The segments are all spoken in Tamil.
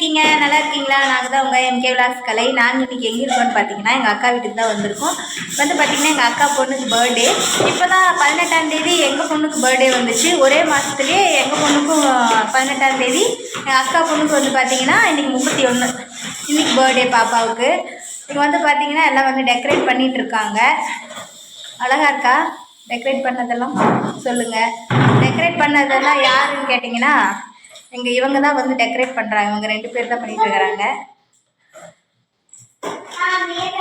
இருக்கீங்க? நல்லா இருக்கீங்களா? நாங்கள் தான் உங்கள் எம்கே விலாஸ் கலை. நாங்கள் இன்றைக்கி எங்கே இருக்கோம்னு பார்த்தீங்கன்னா எங்கள் அக்கா வீட்டுக்கு தான் வந்திருக்கோம். வந்து பார்த்தீங்கன்னா எங்கள் அக்கா பொண்ணுக்கு பர்த்டே இப்போ தான் பதினெட்டாம் தேதி எங்கள் பொண்ணுக்கு பர்த்டே வந்துச்சு. ஒரே மாதத்துலேயே எங்கள் பொண்ணுக்கும் பதினெட்டாம் தேதி. எங்கள் அக்கா பொண்ணுக்கு வந்து பார்த்தீங்கன்னா இன்றைக்கி முப்பத்தி ஒன்று இன்றைக்கி பர்த்டே பாப்பாவுக்கு. இங்கே வந்து பார்த்தீங்கன்னா எல்லாம் வந்து டெக்கரேட் பண்ணிகிட்டு இருக்காங்க. அழகாக இருக்கா? டெக்கரேட் பண்ணதெல்லாம்? சொல்லுங்கள் டெக்கரேட் பண்ணதெல்லாம் யாருன்னு கேட்டிங்கன்னா எங்க இவங்க தான் வந்து டெக்கரேட் பண்றாங்க. இவங்க ரெண்டு பேர் தான் பண்ணிட்டு இருக்காங்க.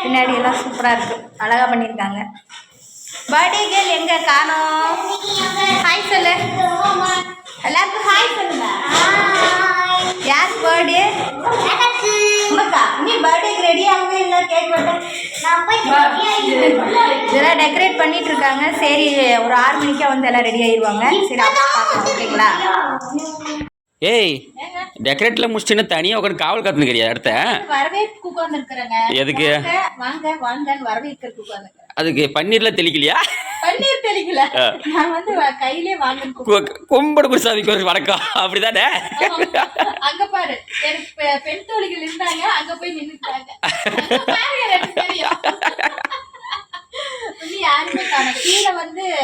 பின்னாடி எல்லாம் சூப்பரா இருக்கு. அழகா பண்ணியிருக்காங்க பர்த்டே கேர்ள் எங்க காணோம்? ஹாய் சொல்லு. எல்லாருக்கும் ஹாய் சொல்லுங்க. யார் பர்த்டே? நீ பர்த்டேக்கு ரெடி ஆகவே இல்லை கேக் இதெல்லாம் டெக்கரேட் பண்ணிட்டு இருக்காங்க. சரி ஒரு ஆறு மணிக்கா வந்து எல்லாம் ரெடி ஆயிடுவாங்க சரி அப்போ பார்க்கலாம் ஓகேங்களா ஏய் டெக்கரேட்ல முடிச்சுன்னு தனியாக உட்காந்து காவல் காத்துனுக்கிறியா அடுத்த? உட்கார்ந்துருக்குறேங்க. எதுக்கு? வாங்க வரவேற்கிறதுக்கு அதுக்கு பன்னீர்ல தெளிக்கலையா? பன்னீர் தெளிக்கல. நான் வந்து வ- கையிலே வாங்கன்னு கூப்பிட்டேன். கு- கும்பிடு குருசாமிக்கு ஒரு வணக்கம். அப்படிதானே? அங்க பாரு எனக்கு பெண் தோழிகள் இருந்தாங்க அங்க போய் நின்னுட்டாங்க. யாருமே. கீழே வந்து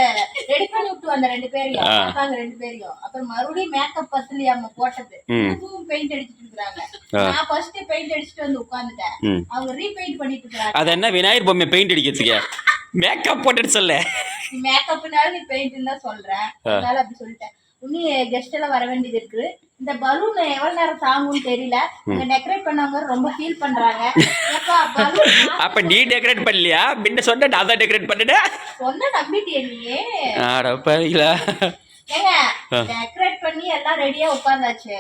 ரெடி பண்ணி விட்டு வந்த ரெண்டு பேரையும். ரெண்டு பேரையும். அப்புறம் மறுபடியும் மேக்கப் பத்தலையாம போட்டது. ம். புதுவும் பெயிண்ட் அடிச்சிட்டு இருக்காங்க. நான் ஃபர்ஸ்ட் பெயிண்ட் அடிச்சிட்டு வந்து உட்கார்ந்துட்டேன். அவங்க ரீபெயிண்ட் பண்ணிட்டு இருக்காங்க அது என்ன விநாயகர் பொம்மை பெயிண்ட் அடிக்கிறதுக்கு? மேக்கப் போட்டுட்டு சொல்ல. மேக்கப்னால நீ பெயிண்ட் தான் சொல்றேன். அதனால அப்படி சொல்லிட்டேன். இன்னும் கெஸ்ட் எல்லாம் வர வேண்டியது இருக்கு. இந்த பலூன் எவ்வளவு நேரம் தாங்கும்னு தெரியல. இங்க டெக்கரேட் பண்ணவங்க ரொம்ப ஃபீல் பண்றாங்க. அப்ப நீ டெக்கரேட் பண்ணலையா? பின்ன சொன்ன நான் தான் டெக்கரேட் பண்ணிட்டேன். சொன்ன நம்பிட்டியே நீ. ஆட பாருங்களா ஏங்க டெக்கரேட் பண்ணி எல்லாம் ரெடியா உட்கார்ந்தாச்சு.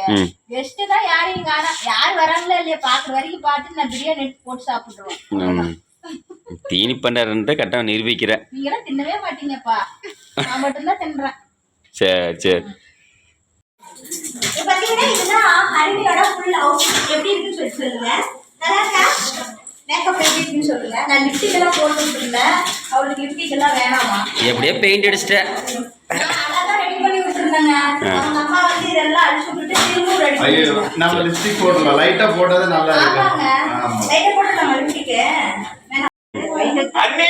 கெஸ்ட் தான் யாரையும் காணா யார் வராங்களோ இல்லையா? பாக்குற வரைக்கும் பார்த்து நான் பிரியாணி எடுத்து போட்டு சாப்பிட்டுருவோம் ம். தீனி பண்ணாருன்ற கரெக்டாக நிரூபிக்கிறேன். நீங்க தின்னவே மாட்டீங்கப்பா. நான் மட்டும்தான் தின்றேன். சரி சரி. இப்ப பாத்தீங்கன்னா இதுதான் ஹரிணியோட ஃபுல் எப்படி இருக்குன்னு சொல்லி சொல்லுங்க. நல்லா இருக்கா? மேக்கப் எப்படி இருக்குன்னு சொல்லுங்க. நான் லிப்ஸ்டிக் எல்லாம் போட்டு இருந்தேன் அவளுக்கு லிப்ஸ்டிக் எல்லாம் வேணாமா? எப்படியே பெயிண்ட் அடிச்சிட்டேன். அதான் ரெடி பண்ணி விட்டுருந்தேங்க. அவங்க அம்மா வந்து இதெல்லாம் அடிச்சு விட்டுட்டு திரும்பவும் ரெடி பண்ணி ஐயோ நம்ம லிப்ஸ்டிக் போடலாம் லைட்டா போட்டது நல்லா இருக்கு ஆமாங்க. ஆமா. லைட்டா போட்டு நம்ம லிப்ஸ்டிக் வேணாம். அண்ணே!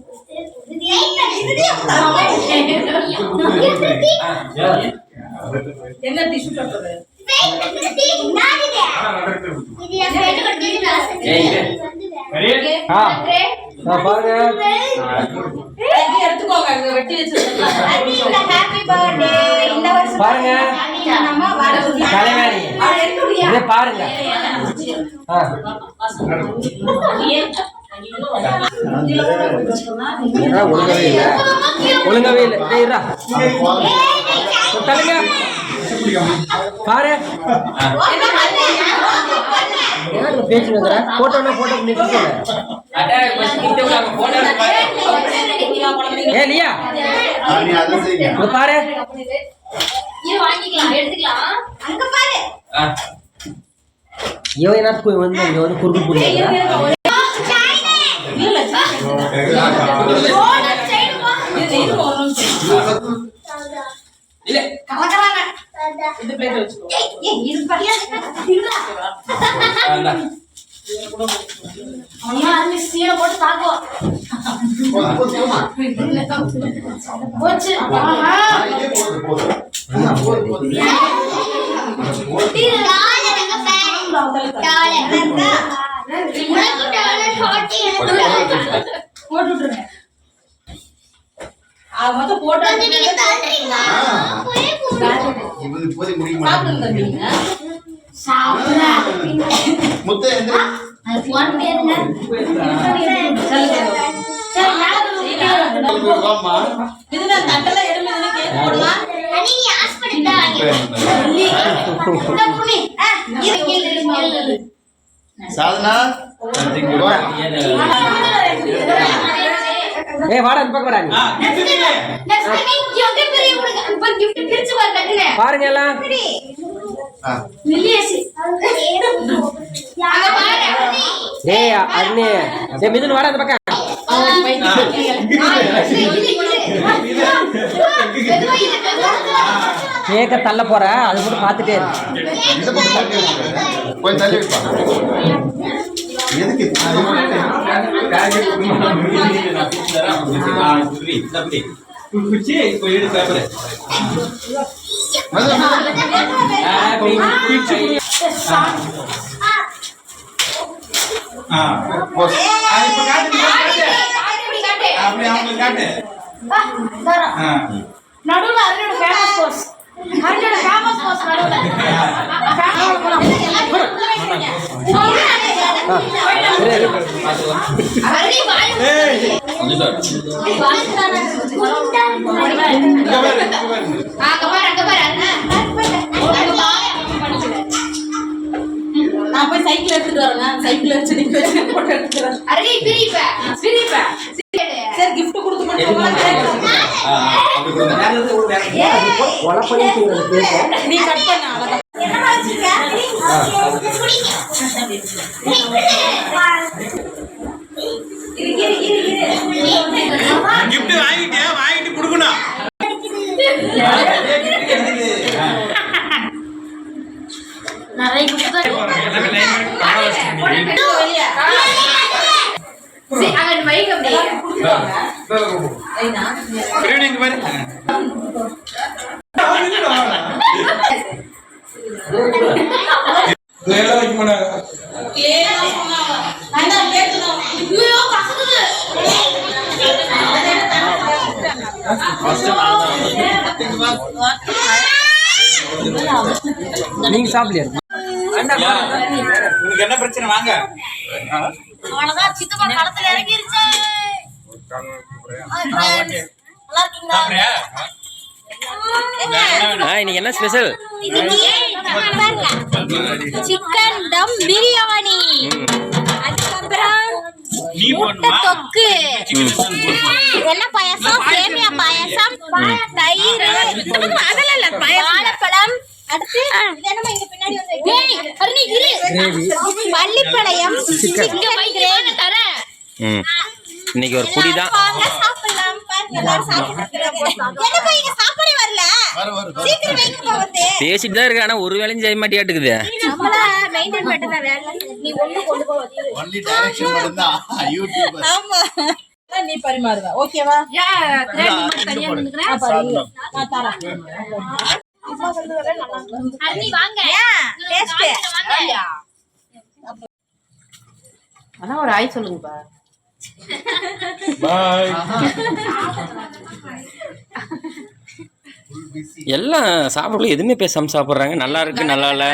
என்ன டிஷ்யூ பேப்பர் பாருங்க. பாருங்க. ஒழுங்கவே இல்லை. ஒழுங்கவே இல்லை டேய், இருடா. பாரு. பேச்சு போட்டோன்னா போட்டோ நிறுத்தி ஏ லியா. அங்க பாரு. இவன் என்ன வந்து இங்க வந்து குறுக்கு புரியுது கலக்கறாங்க இந்த பிளேட் வச்சுக்கோ இது அம்மா போட்டு போச்சு போதும் போதும் குட்டி இவரு இப்போதைக்கு முடிக்க மாட்டாங்க முத்து எந்திரி. வாம்மா. சாதனா? ஏய் வாடா இந்த பக்கம் வாடா நீ. பாருங்க எல்லாம் ஆ. ஏய் அண்ணே ஏய் மிதுன் வாடா இந்த பக்கம் கேக்க தள்ள போற அது மட்டும் பார்த்துட்டே இரு. இந்த பக்கம் தள்ளி வைப்பா. எதுக்கு? வந்து, வந்து. போஸ். அப்படி அவங்களுக்கு காட்டு நடுவுல அருணோட ஃபேமஸ் போஸ் அருணோட ஃபேமஸ் போஸ் நடுவுல இரு, நீ கட் பண்ண அவ்வளவுதான் gift வாங்கிட்டியா வாங்கிட்டு கொடுக்கணும் நிறைய குடுத்து line பண்ணி நீங்க சாப்பிடலையா? உனக்கு என்ன பிரச்சனை? வாங்க. அவ்வளவுதான் சித்தப்பா களத்துல இறங்கிருச்சு. நல்லா இருக்கீங்களா? சாப்பிடுறியா? ஆ இன்னைக்கு என்ன ஸ்பெஷல் சிக்கன் தம் பிரியாணி. அதுக்கப்புறம்? தொக்கு. பாயாசம்? தயிர். அதெல்லாம் இல்ல வாழைப்பழம். அடுத்து இது என்னமா இங்க பின்னாடி வந்து அருணி இரு. பள்ளிப்பளையம் சிக்கன். கிரேவி தரேன். ம். இன்னைக்கு ஒரு புடி தான். சாப்பிடலாம். இங்க சாப்பாடே வரல. பேசிட்டு தான் இருக்கு ஆனா ஒரு வேலையும் செய்ய மாட்டியாட்டுக்குது. நம்மள மெயின்டைன் பண்ணிட்டு தான் வேலை நீ ஒண்ணு கொண்டு போ நீ பரிமாறுவ ஓகேவா ஆனா ஒரு ஆய் சொல்லுங்கப்பா எல்லாம் சாப்பிடல எதுவுமே பேசாம சாப்பிடுறாங்க. நல்லா இருக்கு நல்லா இல்ல.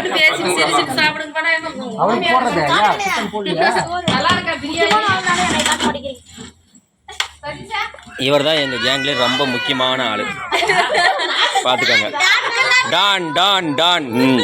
சிக்கன் போடலையா இவர் தான் எங்கள் கேங்லேயே ரொம்ப முக்கியமான ஆள். பார்த்துக்கோங்க டான் டான் டான். ம்.